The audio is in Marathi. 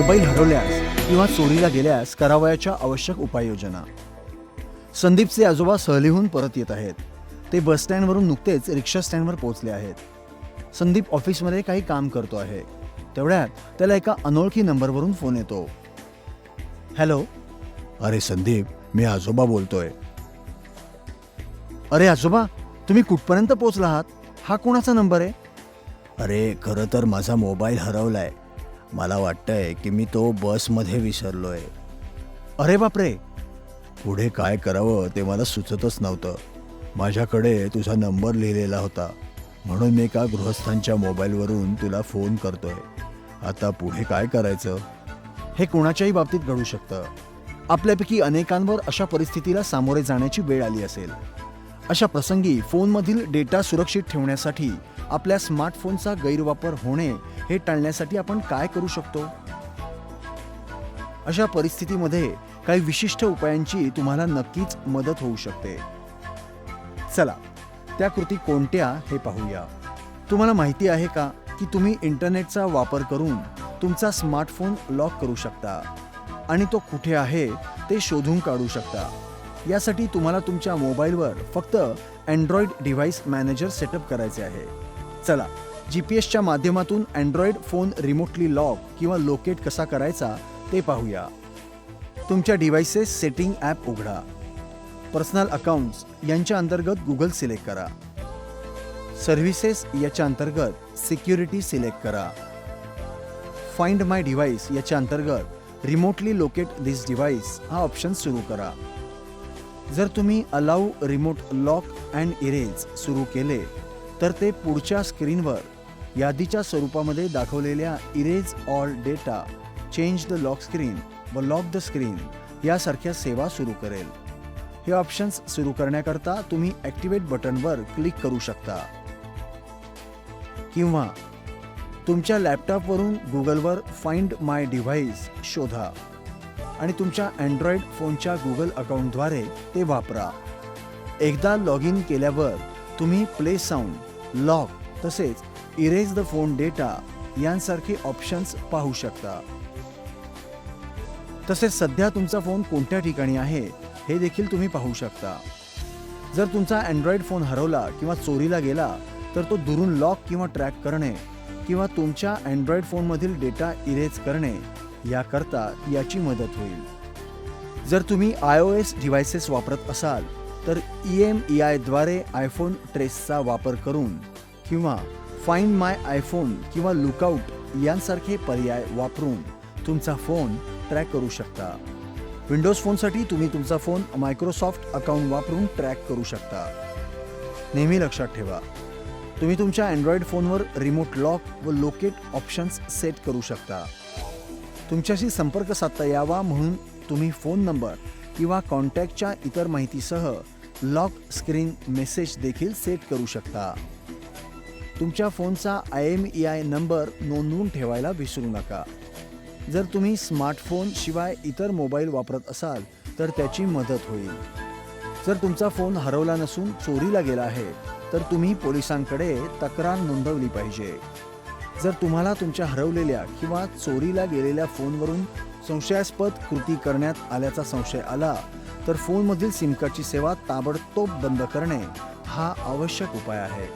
मोबाईल हरवल्यास किंवा चोरीला गेल्यास करावयाच्या आवश्यक उपाययोजना. संदीपचे आजोबा सहलीहून परत येत आहेत. ते बस स्टँडवरून नुकतेच रिक्षा स्टँडवर पोहोचले आहेत. संदीप ऑफिसमध्ये काही काम करतो आहे. तेवढ्यात त्याला एका अनोळखी नंबरवरून फोन येतो. हॅलो? अरे संदीप मी आजोबा बोलतोय. अरे आजोबा तुम्ही कुठपर्यंत पोहोचला आहात हा कोणाचा नंबर आहे? अरे खरं तर माझा मोबाईल हरवलाय. मला वाटतंय की मी तो बसमध्ये विसरलोय. अरे बापरे! पुढे काय करावं ते मला सुचतच नव्हतं. माझ्याकडे तुझा नंबर लिहिलेला होता. म्हणून मी एका गृहस्थांच्या मोबाईलवरून तुला फोन करतोय. आता पुढे काय करायचं? हे कोणाच्याही बाबतीत घडू शकतं. आपल्यापैकी अनेकांवर अशा परिस्थितीला सामोरे जाण्याची वेळ आली असेल. अशा प्रसंगी फोनमधील डेटा सुरक्षित ठेवण्यासाठी आपल्या स्मार्टफोनचा गैरवापर होणे हे टाळण्यासाठी आपण काय करू शकतो? अशा परिस्थितीमध्ये काही विशिष्ट उपायांची तुम्हाला नक्कीच मदत होऊ शकते. चला त्या कृती कोणत्या हे पाहूया. तुम्हाला माहिती आहे का की तुम्ही इंटरनेटचा वापर करून तुमचा स्मार्टफोन लॉक करू शकता आणि तो कुठे आहे ते शोधून काढू शकता. यासाठी तुम्हाला तुमच्या मोबाईलवर फक्त अँड्रॉइड डिव्हाइस मॅनेजर सेटअप करायचे आहे. चला जी पी एसच्या माध्यमातून अँड्रॉइड फोन रिमोटली लॉक किंवा लोकेट कसा करायचा ते पाहूया. तुमच्या डिव्हाइसेस सेटिंग ॲप उघडा. पर्सनल अकाउंट्स यांच्या अंतर्गत गुगल सिलेक्ट करा. सर्व्हिसेस याच्या अंतर्गत सिक्युरिटी सिलेक्ट करा. फाइंड माय डिव्हाइस याच्या अंतर्गत रिमोटली लोकेट दिस डिव्हाइस हा ऑप्शन सुरू करा. जर तुम्ही allow remote lock and erase सुरू केले तर ते पुढच्या स्क्रीनवर यादीच्या स्वरूपामध्ये दाखवलेल्या erase all data change the lock screen व लॉक द स्क्रीन यासारख्या सेवा सुरू करेल. हे ऑप्शन्स सुरू करण्याकरता तुम्ही ॲक्टिवेट बटनवर क्लिक करू शकता. किंवा तुमच्या लॅपटॉपवरून गुगलवर फाइंड माय डिव्हाइस शोधा. आणि तुमच्या अँड्रॉइड फोनच्या गुगल अकाउंटद्वारे ते वापरा. एकदा लॉग इन केल्यावर तुम्ही प्ले साऊंड लॉक तसेच इरेज द फोन डेटा यांसारखे ऑप्शन्स पाहू शकता. तसेच सध्या तुमचा फोन कोणत्या ठिकाणी आहे हे देखील तुम्ही पाहू शकता. जर तुमचा अँड्रॉइड फोन हरवला किंवा चोरीला गेला तर तो दुरून लॉक किंवा ट्रॅक करणे किंवा तुमच्या अँड्रॉइड फोनमधील डेटा इरेज करणे याकरता याची मदत होईल. जर तुम्ही आय ओ एस डिव्हायसेस वापरत असाल तर ई एम ई आयद्वारे आयफोन ट्रेसचा वापर करून किंवा फाईन माय आयफोन किंवा लुकआउट यांसारखे पर्याय वापरून तुमचा फोन ट्रॅक करू शकता. विंडोज फोनसाठी तुम्ही तुमचा फोन मायक्रोसॉफ्ट अकाउंट वापरून ट्रॅक करू शकता. नेहमी लक्षात ठेवा तुम्ही तुमच्या अँड्रॉइड फोनवर रिमोट लॉक व लोकेट ऑप्शन्स सेट करू शकता. तुमच्याशी संपर्क साधता यावा म्हणून तुम्ही फोन नंबर किंवा कॉन्टॅक्टच्या इतर माहितीसह लॉक स्क्रीन मेसेज देखील सेट करू शकता. तुमच्या फोनचा I M E I number नोंदवून ठेवायला विसरू नका. जर तुम्ही स्मार्टफोन शिवाय इतर मोबाईल वापरत असाल तर त्याची मदत होईल. जर तुमचा फोन हरवला नसून चोरीला गेला आहे तर तुम्ही पोलिसांकडे तक्रार नोंदवली पाहिजे. जर तुम्हाला तुमच्या हरवलेल्या किंवा चोरीला गेलेल्या फोनवरून संशयास्पद कृती करण्यात आल्याचा संशय आला तर फोनमधील सिम कार्डची सेवा ताबडतोब बंद करणे हा आवश्यक उपाय आहे.